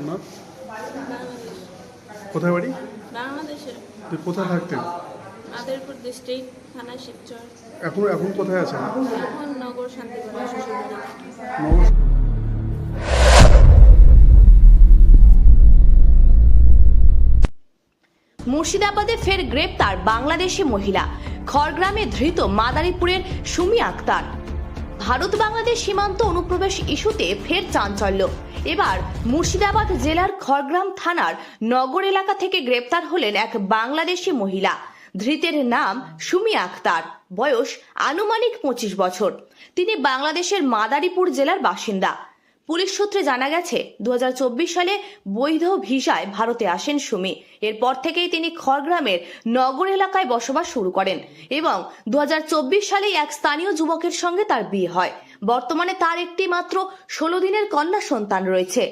আপনার কোথায় বাড়ি? বাংলাদেশের। তুই কোথায় থাকতেন আদেরপুর ডিস্ট্রিক্ট থানা শিবচর এখন এখন কোথায় আছেন? এখন নগর শান্তিপুরা মুর্শিদাবাদে ফের গ্রেপ্তার বাংলাদেশি মহিলা। খড়গ্রামে ধৃত মাদারীপুরের সুমি আক্তার। ভারত বাংলাদেশ সীমান্ত অনুপ্রবেশ ইস্যুতে ফের চাঞ্চল্য। এবার মুর্শিদাবাদ জেলার খড়গ্রাম থানার নগর এলাকা থেকে গ্রেপ্তার হলেন এক বাংলাদেশি মহিলা। ধৃতের নাম সুমি আক্তার বয়স আনুমানিক পঁচিশ বছর। তিনি বাংলাদেশের মাদারীপুর জেলার বাসিন্দা। পুলিশ সূত্রে জানা গেছে দু হাজার চব্বিশ সালে বৈধ ভিসায় ভারতে আসেন সুমি। এরপর থেকেই তিনি খড়গ্রামের নগর এলাকায় বসবাস শুরু করেন এবং দু সালেই এক স্থানীয় যুবকের সঙ্গে তার বিয়ে হয়। বর্তমানে তার একটি মাত্র ষোলো দিনের কন্যা সন্তান রয়েছে।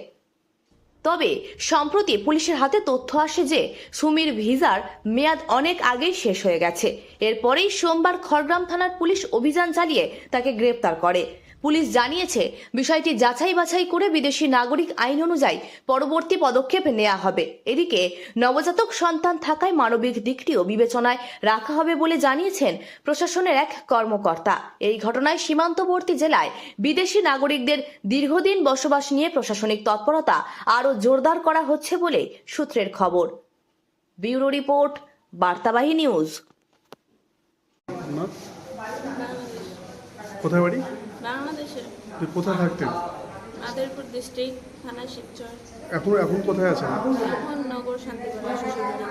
তবে সম্প্রতি পুলিশের হাতে তথ্য আসে যে, সুমির ভিসার মেয়াদ অনেক আগেই শেষ হয়ে গেছে। এরপরেই সোমবার খড়গ্রাম থানার পুলিশ অভিযান চালিয়ে তাকে গ্রেপ্তার করে। পুলিশ জানিয়েছে, বিষয়টি যাচাই বাছাই করে বিদেশি নাগরিক আইন অনুযায়ী পরবর্তী পদক্ষেপ নেওয়া হবে। এদিকে, নবজাতক সন্তান থাকায় মানবিক দিকটিও বিবেচনায় রাখা হবে বলে জানিয়েছেন প্রশাসনের এক কর্মকর্তা। এই ঘটনায় সীমান্তবর্তী জেলায় বিদেশি নাগরিকদের দীর্ঘদিন বসবাস নিয়ে প্রশাসনিক তৎপরতা আরও জোরদার করা হচ্ছে বলে সূত্রের খবর। ব্যুরো রিপোর্ট, বার্তাবাহী নিউজ। কোথায় বাড়ি? বাংলাদেশের। তুই কোথায় থাকতেন আদেরপুর ডিস্ট্রিক্ট থানা শিবচর এখন এখন কোথায় আছেন? এখন নগর শ্বশুরবাড়ি।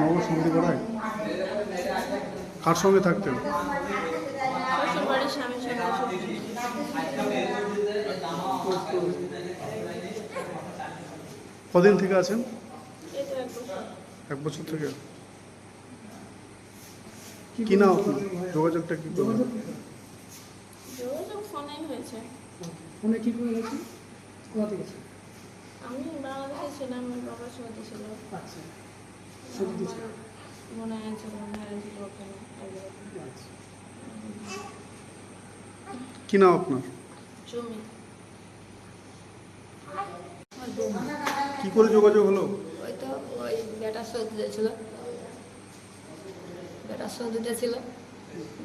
নগর সন্ধিপাড়ায় কার সঙ্গে থাকতেন? শ্বশুরবাড়ির স্বামীর সঙ্গে কদিন থেকে আছেন? এক বছর। থেকে? কি আপনার? যোগাযোগটা কি করবেন হয়েছে। ফোনে কি করে গেছে? কোথা থেকে ছিল? আমি বাংলাদেশে ছিলাম আমার বাবা সৌদি ছিল। আচ্ছা। সত্যি ছিল? মনে ছিল ওখানে আচ্ছা। কি নাম আপনার? জমি। কি করে যোগাযোগ হলো? ওই তো ওই বেটা সৌদিতে ছিল। বেটা সৌদিতে ছিল।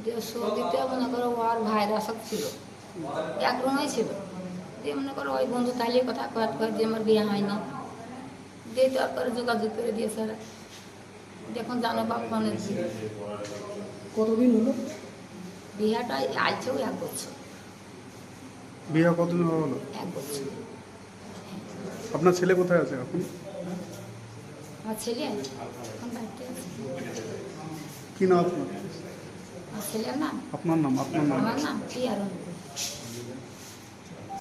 দিয়ে সৌদিতে মনে করো ওর ভাইরা সব ছিল। রুমেই ছিল দিয়ে মনে করো ওই বন্ধু তাহলে কথা কয় কয় যে আমার বিয়ে হয়নি। দিয়ে তারপরে যোগাযোগ করে দিয়ে স্যার দেখুন জানো বাপ মানে কতদিন হলো? বিয়েটা আইছেও এক বছর। বিয়ে কতদিন হলো? এক বছর। আপনার ছেলে কোথায় আছে এখন? আমার ছেলে? এখন বাড়িতে আছে। কি নাম আপনার? ছেলের নাম? আপনার নাম আপনার নাম। আমার নাম পিয়ারন